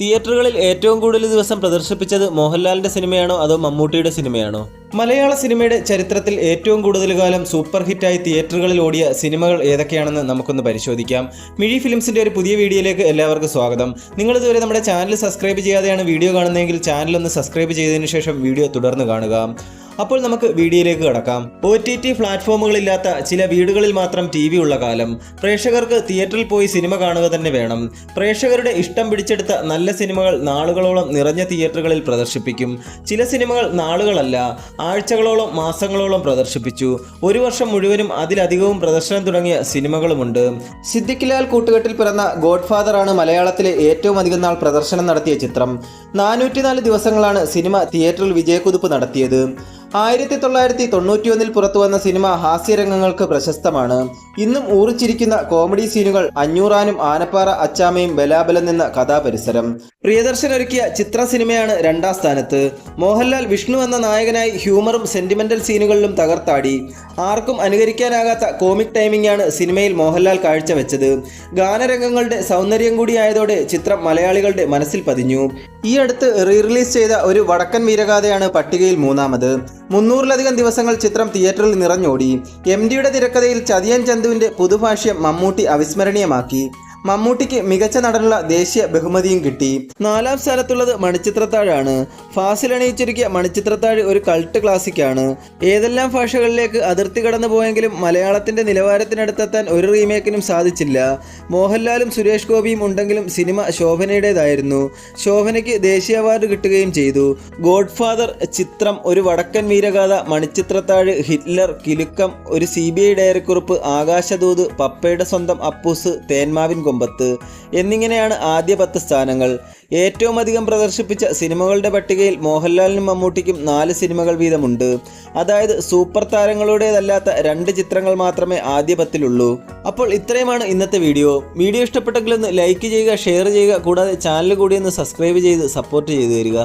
തിയേറ്ററുകളിൽ ഏറ്റവും കൂടുതൽ ദിവസം പ്രദർശിപ്പിച്ചത് മോഹൻലാലിന്റെ സിനിമയാണോ അതോ മമ്മൂട്ടിയുടെ സിനിമയാണോ? മലയാള സിനിമയുടെ ചരിത്രത്തിൽ ഏറ്റവും കൂടുതൽ കാലം സൂപ്പർ ഹിറ്റായി തിയേറ്ററുകളിൽ ഓടിയ സിനിമകൾ ഏതൊക്കെയാണെന്ന് നമുക്കൊന്ന് പരിശോധിക്കാം. മിഴി ഫിലിംസിന്റെ ഒരു പുതിയ വീഡിയോയിലേക്ക് എല്ലാവർക്കും സ്വാഗതം. നിങ്ങൾ ഇതുവരെ നമ്മുടെ ചാനൽ സബ്സ്ക്രൈബ് ചെയ്യാതെയാണ് വീഡിയോ കാണുന്നതെങ്കിൽ ചാനൽ ഒന്ന് സബ്സ്ക്രൈബ് ചെയ്തതിനു ശേഷം വീഡിയോ തുടർന്ന് കാണുക. അപ്പോൾ നമുക്ക് വീഡിയോയിലേക്ക് കടക്കാം. ഒ ടി ടി പ്ലാറ്റ്ഫോമുകളില്ലാത്ത ചില വീടുകളിൽ മാത്രം ടി വി ഉള്ള കാലം പ്രേക്ഷകർക്ക് തിയേറ്ററിൽ പോയി സിനിമ കാണുക തന്നെ വേണം. പ്രേക്ഷകരുടെ ഇഷ്ടം പിടിച്ചെടുത്ത നല്ല സിനിമകൾ നാളുകളോളം നിറഞ്ഞ തിയേറ്ററുകളിൽ പ്രദർശിപ്പിക്കും. ചില സിനിമകൾ നാളുകളല്ല ആഴ്ചകളോളം മാസങ്ങളോളം പ്രദർശിപ്പിച്ചു. ഒരു വർഷം മുഴുവനും അതിലധികവും പ്രദർശനം തുടങ്ങിയ സിനിമകളുമുണ്ട്. സിദ്ദിഖിലാൽ കൂട്ടുകെട്ടിൽ പിറന്ന ഗോഡ് ഫാദർ ആണ് മലയാളത്തിലെ ഏറ്റവും അധികം നാൾ പ്രദർശനം നടത്തിയ ചിത്രം. നാനൂറ്റിനാല് ദിവസങ്ങളാണ് സിനിമ തിയേറ്ററിൽ വിജയക്കുതിപ്പ് നടത്തിയത്. ആയിരത്തി തൊള്ളായിരത്തി തൊണ്ണൂറ്റിയൊന്നിൽ പുറത്തുവന്ന സിനിമ ഹാസ്യരംഗങ്ങൾക്ക് പ്രശസ്തമാണ്. ഇന്നും ഊറിച്ചിരിക്കുന്ന കോമഡി സീനുകൾ അഞ്ഞൂറാനും ആനപ്പാറ അച്ചാമയും ബലാബലം നിന്ന കഥാപരിസരം. പ്രിയദർശൻ ഒരുക്കിയ ചിത്ര സിനിമയാണ് രണ്ടാം സ്ഥാനത്ത്. മോഹൻലാൽ വിഷ്ണു എന്ന നായകനായി ഹ്യൂമറും സെന്റിമെന്റൽ സീനുകളിലും തകർത്താടി. ആർക്കും അനുകരിക്കാനാകാത്ത കോമിക് ടൈമിംഗ് ആണ് സിനിമയിൽ മോഹൻലാൽ കാഴ്ചവെച്ചത്. ഗാനരംഗങ്ങളുടെ സൗന്ദര്യം കൂടിയായതോടെ ചിത്രം മലയാളികളുടെ മനസ്സിൽ പതിഞ്ഞു. ഈ അടുത്ത് റീ റിലീസ് ചെയ്ത ഒരു വടക്കൻ വീരഗാഥയാണ് പട്ടികയിൽ മൂന്നാമത്. മുന്നൂറിലധികം ദിവസങ്ങൾ ചിത്രം തിയേറ്ററിൽ നിറഞ്ഞോടി. എം ഡിയുടെ തിരക്കഥയിൽ ചതിയൻ ചന്തുവിന്റെ പുതുഭാഷ്യം മമ്മൂട്ടി അവിസ്മരണീയമാക്കി. മമ്മൂട്ടിക്ക് മികച്ച നടനുള്ള ദേശീയ ബഹുമതിയും കിട്ടി. നാലാം സ്ഥാനത്തുള്ളത് മണിച്ചിത്രത്താഴാണ്. ഫാസിൽ അണിയിച്ചൊരുക്കിയ മണിച്ചിത്രത്താഴ് ഒരു കൾട്ട് ക്ലാസിക്കാണ് ഏതെല്ലാം ഭാഷകളിലേക്ക് അതിർത്തി കടന്നു പോയെങ്കിലും മലയാളത്തിന്റെ നിലവാരത്തിനടുത്തെത്താൻ ഒരു റീമേക്കിനും സാധിച്ചില്ല. മോഹൻലാലും സുരേഷ് ഗോപിയും ഉണ്ടെങ്കിലും സിനിമ ശോഭനയുടേതായിരുന്നു. ശോഭനയ്ക്ക് ദേശീയ അവാർഡ് കിട്ടുകയും ചെയ്തു. ഗോഡ് ഫാദർ ചിത്രം ഒരു വടക്കൻ Veeragatha Manichitrathazhu Hitler Kilukkam Oru C B I Diarykurippu Akashadoothu Pappayude Swantham Appoos Thenmavin കൊമ്പത്ത് എന്നിങ്ങനെയാണ് ആദ്യ പത്ത് സ്ഥാനങ്ങൾ. ഏറ്റവും അധികം പ്രദർശിപ്പിച്ച സിനിമകളുടെ പട്ടികയിൽ മോഹൻലാലിനും മമ്മൂട്ടിക്കും നാല് സിനിമകൾ വീതമുണ്ട്. അതായത് സൂപ്പർ താരങ്ങളുടേതല്ലാത്ത രണ്ട് ചിത്രങ്ങൾ മാത്രമേ ആദ്യ പത്തിലുള്ളൂ. അപ്പോൾ ഇത്രയുമാണ് ഇന്നത്തെ വീഡിയോ. വീഡിയോ ഇഷ്ടപ്പെട്ടെങ്കിൽ ഒന്ന് ലൈക്ക് ചെയ്യുക ഷെയർ ചെയ്യുക കൂടാതെ ചാനൽ കൂടി ഒന്ന് സബ്സ്ക്രൈബ് ചെയ്ത് സപ്പോർട്ട് ചെയ്തു തരിക.